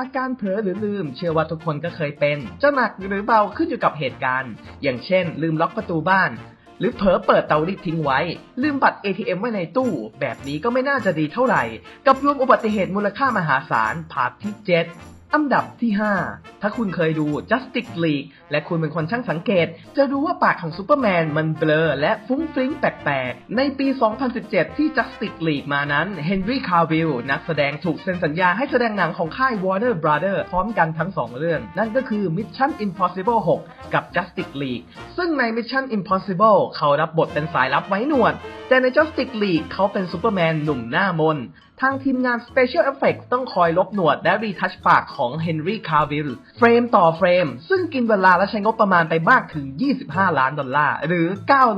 อาการเผลอหรือลืมเชื่อว่าทุกคนก็เคยเป็น จะหนักหรือเบาขึ้นอยู่กับเหตุการณ์ อย่างเช่น ลืมล็อกประตูบ้าน หรือเผลอเปิดเตารีดทิ้งไว้ ลืมบัตร ATM ไว้ในตู้ แบบนี้ก็ไม่น่าจะดีเท่าไหร่ กับรวมอุบัติเหตุมูลค่ามหาศาลพาร์ทที่ 7 อันดับที่ 5 ถ้าคุณเคยดู Justice League และคุณเป็นคนช่างสังเกต จะรู้ว่าปากของซูเปอร์แมนมันเบลอและฟุ้งฟริ้งแปลกๆ ในปี 2017 ที่ Justice League มานั้น Henry Cavill นักแสดงถูกเซ็นสัญญาให้แสดงหนังของค่าย Warner Brother พร้อมกันทั้ง 2 เรื่อง นั่นก็คือ Mission Impossible 6 กับ Justice League ซึ่งใน Mission Impossible เขารับบทเป็นสายลับไว้หนวด แต่ใน Justice League เขาเป็นซูเปอร์แมนหนุ่มหน้ามนทางทีมงาน Special Effects ต้องคอยลบหนวดและรีทัชปากของ Henry Cavill เฟรมต่อเฟรม ซึ่งกินเวลาและใช้งบประมาณไปมากถึง 25 ล้านดอลลาร์ หรือ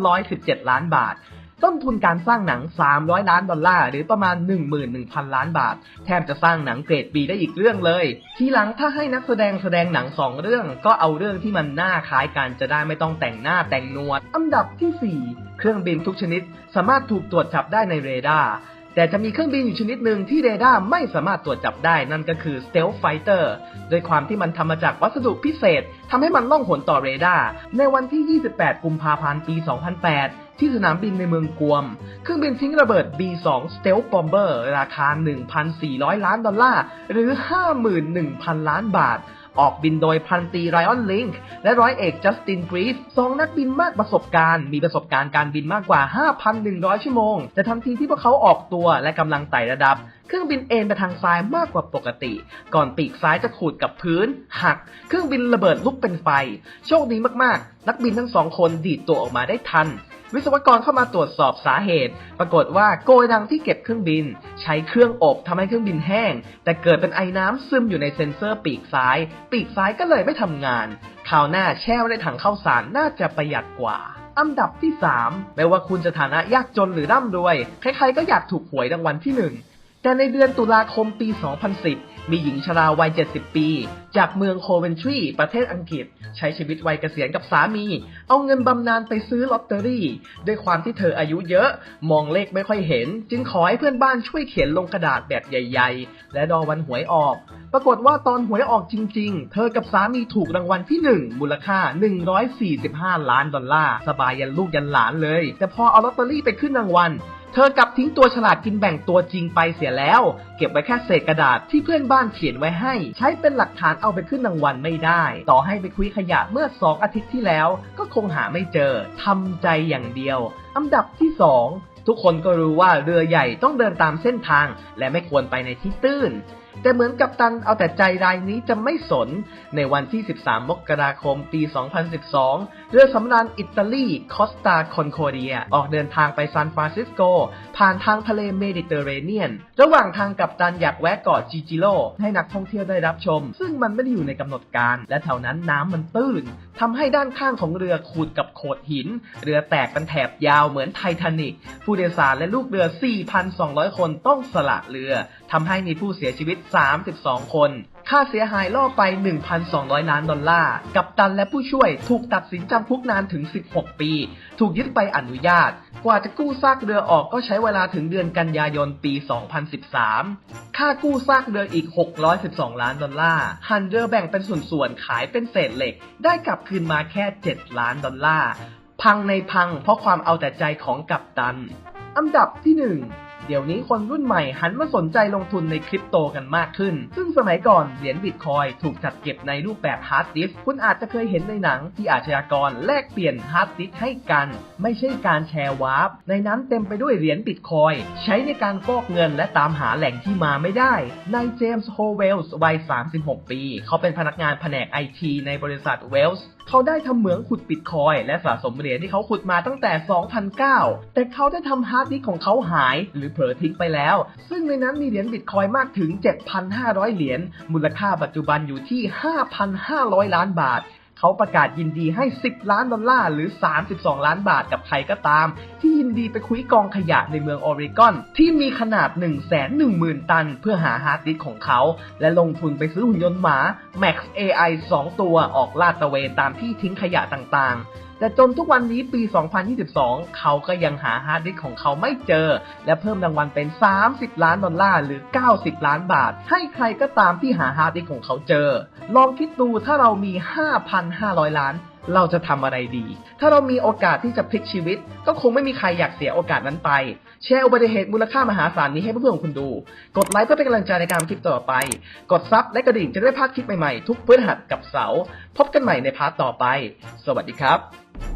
917 ล้านบาท ต้นทุนการสร้างหนัง 300 ล้านดอลลาร์ หรือประมาณ 11,000 ล้านบาท แทบจะสร้างหนังเกรด B ได้อีกเรื่องเลย ทีหลังถ้าให้นักแสดงแสดงหนัง 2 เรื่อง ก็เอาเรื่องที่มันหน้าคล้ายกันจะได้ไม่ต้องแต่งหน้าแต่งนวด อันดับที่ 4 เครื่องบินทุกชนิด สามารถถูกตรวจจับได้ในเรดาร์ แต่จะมีเครื่องบินอยู่ชนิดหนึ่งที่เรดาร์ไม่สามารถตรวจจับได้นั่นก็คือ Stealth Fighter โดยความที่มันทำมาจากวัสดุพิเศษทำให้มันล่องหนต่อเรดาร์ในวันที่ 28 กุมภาพันธ์ ปี 2008ที่สนามบินในเมืองกวม เครื่องบินทิ้งระเบิด B2 Stealth Bomber ราคา 1,400 ล้านดอลลาร์ หรือ 51,000 ล้านบาท ออกบินโดยพันตีไรออนลิงและร้อยเอกจัสตินกรีฟสองนักบินมากประสบการณ์ มีประสบการณ์การบินมากกว่า 5,100 ชั่วโมง แต่ทันทีที่พวกเขาออกตัวและกำลังไต่ระดับ เครื่องบินเอ็นไปทางซ้ายมากกว่าปกติ ก่อนปีกซ้ายจะขูดกับพื้น หัก เครื่องบินระเบิดลุกเป็นไฟ โชคดีมากๆ นักบินทั้งสองคนดีดตัวออกมาได้ทัน วิศวกรเข้ามาตรวจสอบสาเหตุ ปรากฏว่าโกยดังที่เก็บเครื่องบิน ใช้เครื่องอบทำให้เครื่องบินแห้ง แต่เกิดเป็นไอ้น้ำซึมอยู่ในเซ็นเซอร์ปีกซ้าย ปีกซ้ายก็เลยไม่ทำงานคราวหน้าแช่ไว้ในถังข้าวสารน่าจะประหยัดกว่าอันดับที่3ไม่ว่าคุณจะฐานะยากจนหรือร่ำรวย ใครๆก็อยากถูกหวยรางวัลที่ 1 แต่ในเดือนตุลาคมปี 2010 มีหญิงชราวัย 70 ปี จากเมืองโคเวนทรี ประเทศอังกฤษ ใช้ชีวิตวัยเกษียณกับสามี เอาเงินบำนาญไปซื้อลอตเตอรี่ ด้วยความที่เธออายุเยอะ มองเลขไม่ค่อยเห็น จึงขอให้เพื่อนบ้านช่วยเขียนลงกระดาษแบบใหญ่ ๆ และรอวันหวยออก ปรากฏว่าตอนหวยออกจริง ๆ เธอกับสามีถูกรางวัลที่ 1 มูลค่า 145 ล้านดอลลาร์ สบายยันลูกยันหลานเลย แต่พอเอาลอตเตอรี่ไปขึ้นรางวัล เธอกลับทิ้งตัวฉลาดกินแบ่งตัวจริงไปเสียแล้ว เก็บไว้แค่เศษกระดาษที่เพื่อนบ้านเขียนไว้ให้ ใช้เป็นหลักฐานเอาไปขึ้นรางวัลไม่ได้ ต่อให้ไปคุยขยะเมื่อ 2 อาทิตย์ที่แล้ว ก็คงหาไม่เจอทำใจอย่างเดียว อันดับที่ 2 ทุกคนก็รู้ว่าเรือใหญ่ต้องเดินตามเส้นทาง และไม่ควรไปในที่ตื้น แต่เหมือนกับตันเอาแต่ใจรายนี้จะไม่สน ในวันที่ 13 มกราคม ปี 2012 เรือสำราญอิตาลีคอสตาคอนโคเดีย ออกเดินทางไปซานฟรานซิสโก ผ่านทางทะเลเมดิเตอร์เรเนียน ระหว่างทางกับตันอยากแวะเกาะจิจิโร่ให้นักท่องเที่ยวได้รับชม ซึ่งมันไม่ได้อยู่ในกำหนดการ และแถวนั้นน้ำมันตื้นทำให้ด้านข้างของเรือขูดกับโขดหิน เรือแตกเป็นแถบยาวเหมือนไททานิกผู้โดยสารและลูกเรือ 4,200 คนต้องสละเรือทำให้มีผู้เสียชีวิต 32 คน ค่าเสียหายล่อไป 1,200 ล้านดอลลาร์ กัปตันและผู้ช่วยถูกตัดสินจำคุกนานถึง 16 ปี ถูกยึดใบอนุญาต กว่าจะกู้ซากเรือออกก็ใช้เวลาถึงเดือนกันยายนปี 2013 ค่ากู้ซากเรืออีก 612 ล้านดอลลาร์หันเดอรือแบ่งเป็นส่วนๆ ขายเป็นเศษเหล็ก ได้กลับคืนมาแค่ 7 ล้านดอลลาร์ พังในพังเพราะความเอาแต่ใจของกัปตัน อันดับที่ 1 เดี๋ยวนี้คนรุ่นใหม่หันมาสนใจลงทุนในคริปโตกันมากขึ้น ซึ่งสมัยก่อนเหรียญบิตคอยถูกจัดเก็บในรูปแบบฮาร์ดดิสก์คุณอาจจะเคยเห็นในหนังที่อาชญากรแลกเปลี่ยนฮาร์ดดิสก์ให้กัน ไม่ใช่การแชร์วาร์ปในนั้นเต็มไปด้วยเหรียญบิตคอยใช้ในการฟอกเงินและตามหาแหล่งที่มาไม่ได้ นายเจมส์โฮเวลส์วัย 36 ปี เขาเป็นพนักงานแผนกไอทีในบริษัทเวลส์ เขาได้ทำเหมืองขุดบิตคอยและสะสมเหรียญที่เขาขุดมาตั้งแต่ 2009 แต่เขาได้ทำฮาร์ดดิสก์ของเขาหาย หรือเผลอทิ้งไปแล้ว ซึ่งในนั้นมีเหรียญบิตคอยมากถึง 7,500 เหรียญมูลค่าปัจจุบันอยู่ที่ 5,500 ล้านบาท เขาประกาศยินดีให้ 10 ล้านดอลลาร์หรือ 32 ล้านบาทกับใครก็ตาม ที่ยินดีไปคุยกองขยะในเมืองออริกอน ที่มีขนาด 110,000 ตัน เพื่อหาฮาร์ดดิสของเขา และลงทุนไปซื้อหุ่นยนต์หมา Max AI 2 ตัวออกลาดตระเวนตามที่ทิ้งขยะต่างๆ แต่จนทุกวันนี้ปี 2022 เขาก็ยังหาฮาร์ดดิสก์ของเขาไม่เจอ และเพิ่มรางวัลเป็น 30 ล้านดอลลาร์หรือ 90 ล้านบาท ให้ใครก็ตามที่หาฮาร์ดดิสก์ของเขาเจอ ลองคิดดูถ้าเรามี 5,500 ล้าน เราจะทำอะไรดี ถ้าเรามีโอกาสที่จะพลิกชีวิต ก็คงไม่มีใครอยากเสียโอกาสนั้นไป แชร์อุบัติเหตุมูลค่ามหาศาลนี้ให้เพื่อนๆของคุณดู กดไลค์เพื่อเป็นกำลังใจในการคลิปต่อไป กดซับและกระดิ่งจะได้พลาดคลิปใหม่ๆ ทุกพฤหัสกับเสาร์พบกันใหม่ในพาร์ทต่อไป สวัสดีครับ